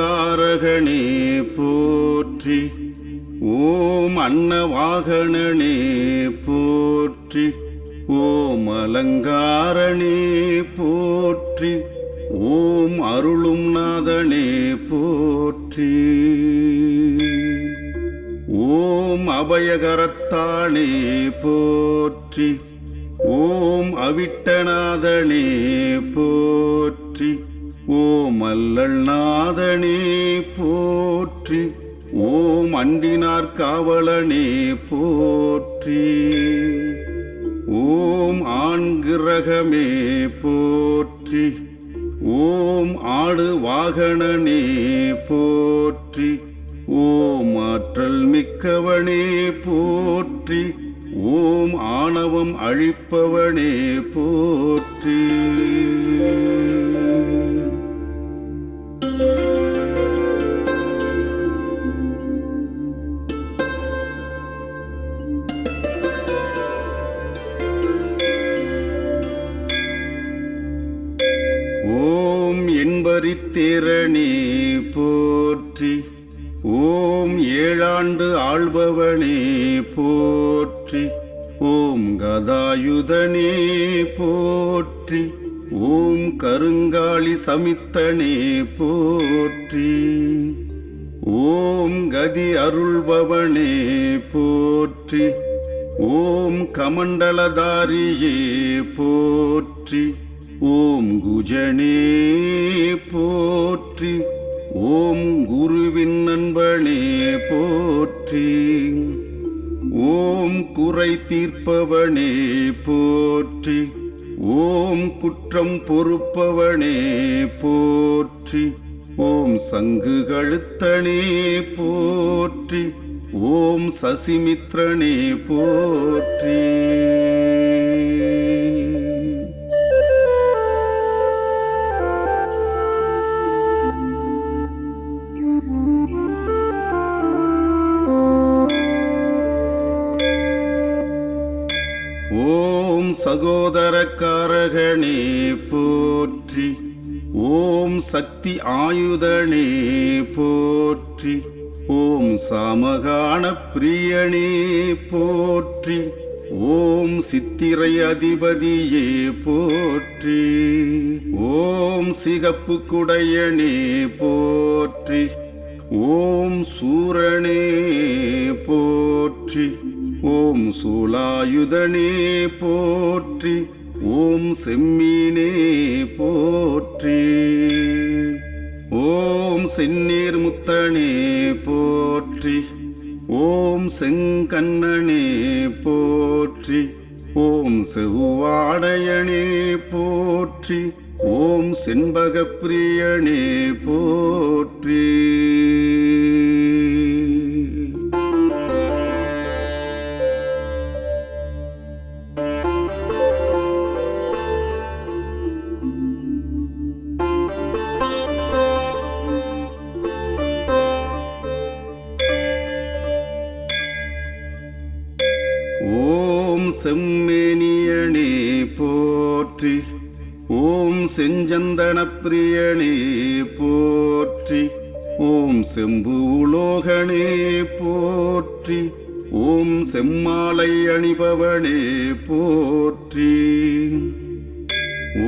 அங்காரகனே போற்றி. ஓம் அன்னவாகணனே போற்றி. ஓம் அலங்காரனே போற்றி. ஓம் அருளும் நாதனே போற்றி. ஓம் அபயகரத்தானே போற்றி. ஓம் அவிட்டநாதனே போற்றி. ஓம் அல்லல்நாதனே போற்றி. ஓம் அண்டினார் காவலனே போற்றி. ஓம் ஆண்கிரகமே போற்றி. ஓம் ஆடு வாகனனே போற்றி. ஓம் ஆற்றல் மிக்கவனே போற்றி. ஓம் ஆணவம் அழிப்பவனே போற்றி. என்பரித்திறனே போற்றி ஓம் ஏழாண்டு ஆள்பவனே போற்றி ஓம் கதாயுதனே போற்றி ஓம் கருங்காலி சமித்தனே போற்றி ஓம் கதி அருள்பவனே போற்றி ஓம் கமண்டலதாரியே போற்றி ஓம் குஜனே போற்றி. ஓம் குருவின் நண்பனே போற்றி. ஓம் குறை தீர்ப்பவனே போற்றி. ஓம் குற்றம் பொறுப்பவனே போற்றி. ஓம் சங்கு கழுத்தனே போற்றி. ஓம் சசிமித்ரனே போற்றி. ஓம் சக்தி ஆயுதனே போற்றி. ஓம் சாமகான பிரியனே போற்றி. ஓம் சித்திரை அதிபதியே போற்றி. ஓம் சிகப்பு குடையனே போற்றி. ஓம் சூரனே போற்றி. ஓம் சூலாயுதனே போற்றி. ஓம் செம்மீனே போற்றி. ஓம் செந்நீர் முத்தனே போற்றி. ஓம் செங்கண்ணனே போற்றி. ஓம் செவ்வாடையனே போற்றி. ஓம் செண்பகப்பிரியனே போற்றி. செம்மேனியனே போற்றி. ஓம் செஞ்சந்தனப்பிரியனே போற்றி. ஓம் செம்பு உலோகனே போற்றி. ஓம் செம்மாலை அணிபவனே போற்றி.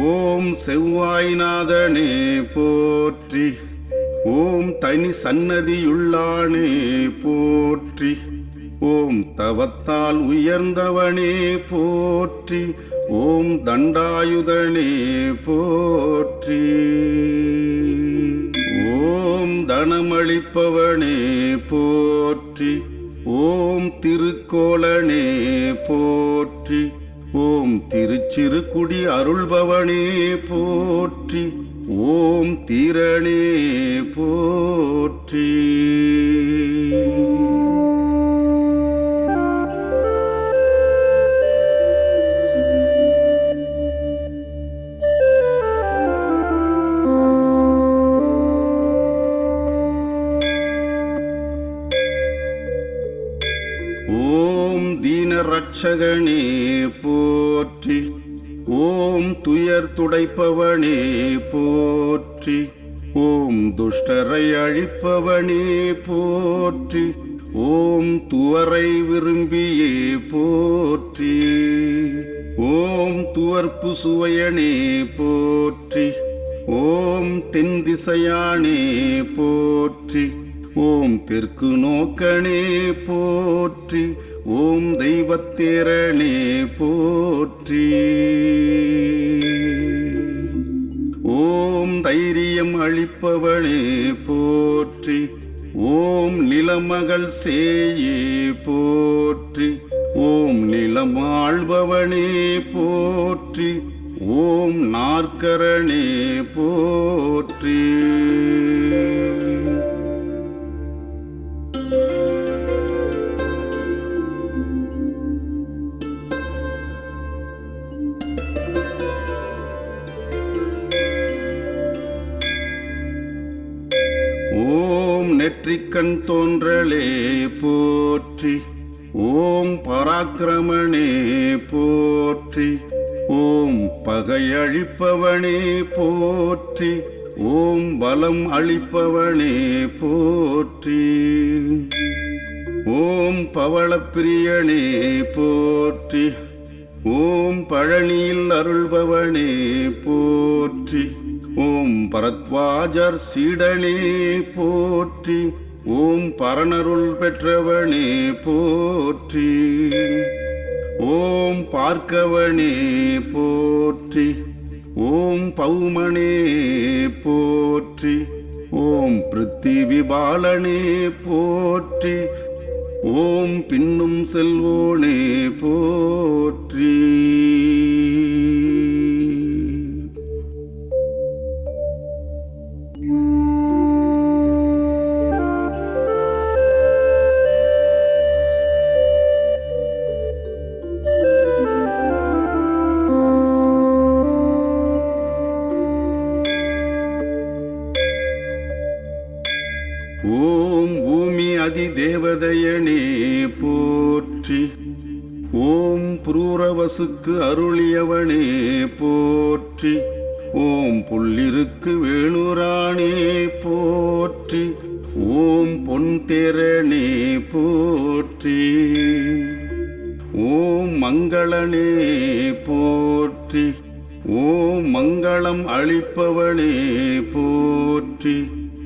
ஓம் செவ்வாய்நாதனே போற்றி. ஓம் தனி சன்னதியுள்ளானே போற்றி. ஓம் தவத்தால் உயர்ந்தவனே போற்றி ஓம் தண்டாயுதனே போற்றி. ஓம் தனமளிப்பவனே போற்றி ஓம் திருக்கோளனே போற்றி ஓம் திருச்சிறுகுடி அருள்பவனே போற்றி ஓம் தீரனே போற்றி. இரட்சகனே போற்றி. ஓம் துயர் துடைப்பவனே போற்றி. ஓம் துஷ்டரை அழிப்பவனே போற்றி. ஓம் துவரை விரும்பியே போற்றி. ஓம் துவர்ப்பு சுவையனே போற்றி. ஓம் தென் திசையானே போற்றி. ஓம் தெற்கு நோக்கனே போற்றி ஓம் தெய்வத்திறனே போற்றி. ஓம் தைரியம் அளிப்பவனே போற்றி ஓம் நிலமகள் சேயே போற்றி ஓம் நிலமாழ்பவனே போற்றி ஓம் நாற்கரணே போற்றி. நெற்றிக்கண் தோன்றலே போற்றி. ஓம் பராக்கிரமனே போற்றி. ஓம் பகையழிப்பவனே போற்றி. ஓம் பலம் அளிப்பவனே போற்றி. ஓம் பவளப்பிரியனே போற்றி. ஓம் பழனியில் அருள்பவனே போற்றி. ஓம் பரத்வாஜர் சீடனே போற்றி ஓம் பரணருள் பெற்றவனே போற்றி ஓம் பார்க்கவனே போற்றி ஓம் பௌமனே போற்றி ஓம் பிருத்திவிபாலனே போற்றி ஓம் பின்னும் செல்வோனே போற்றி. புரூரவசுக்கு அருளியவனே போற்றி. ஓம் புள்ளிருக்கு வேணுராணே போற்றி. ஓம் பொன் தேரனே போற்றி. ஓம் மங்களனே போற்றி. ஓம் மங்களம் அளிப்பவனே போற்றி.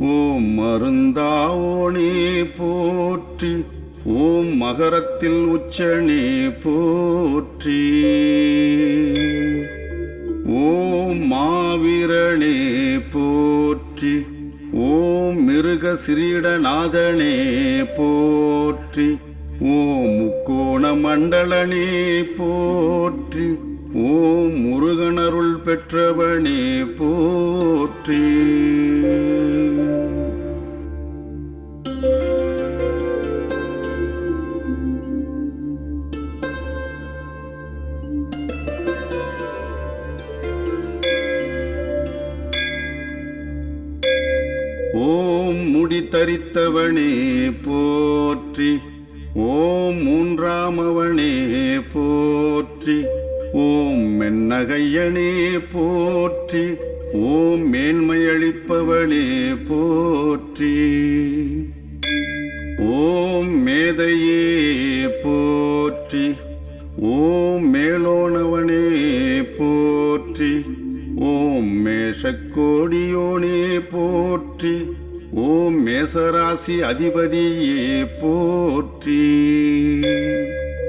ஓம் மருந்தாவோனே போற்றி. ஓம் மகரத்தில் உச்சனே போற்றி. ஓம் மாவீரனே போற்றி. ஓம் மிருக சிறீடநாதனே போற்றி. ஓம் முக்கோண மண்டலனே போற்றி. ஓம் முருகனருள் பெற்றவனே போற்றி. ஓம் முடித்தரித்தவனே போற்றி. ஓம் மூன்றாமவனே போற்றி. ஓம் மென்னகையனே போற்றி. ஓம் மேன்மையளிப்பவனே போற்றி. ஓம் மேதையே போற்றி. ஓம் மேலோனவனே போற்றி. ஓம் மேஷக்கோடியோனே போற்றி. ஓம் மேசராசி அதிபதியே போற்றி.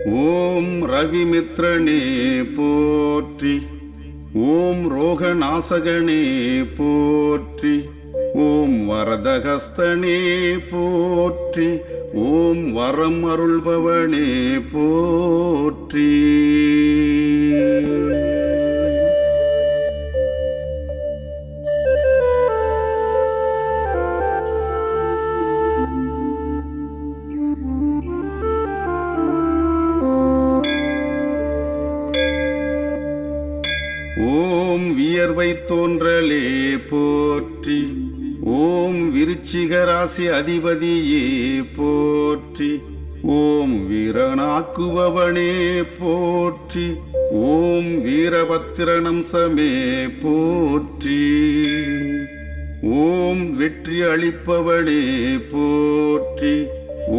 ஓம் ரவிமித்ரனே போற்றி. ஓம் ரோகநாசகனே போற்றி. ஓம் வரதகஸ்தனே போற்றி. ஓம் வரம் அருள்பவனே போற்றி. தோன்றலே போற்றி ஓம் விருச்சிக ராசி அதிபதியே போற்றி ஓம் வீரனாக்குபவனே போற்றி ஓம் வீரபத்திரனம்சமே போற்றி ஓம் வெற்றி அளிப்பவனே போற்றி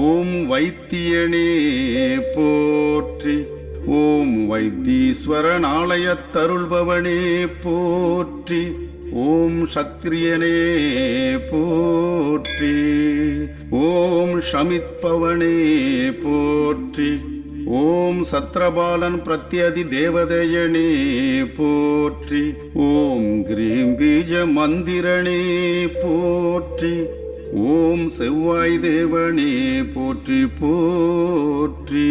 ஓம் வைத்தியனே போற்றி ஓம் வைத்தீஸ்வரன் தருள்பவனே போற்றி. ஓம் சத்திரியனே போற்றி. ஓம் ஷமித்பவனே போற்றி. ஓம் சத்ரபாலன் பிரத்யதி தேவதையனே போற்றி. ஓம் கிரீம் பீஜ மந்திரனே போற்றி. ஓம் செவ்வாய் தேவனே போற்றி போற்றி.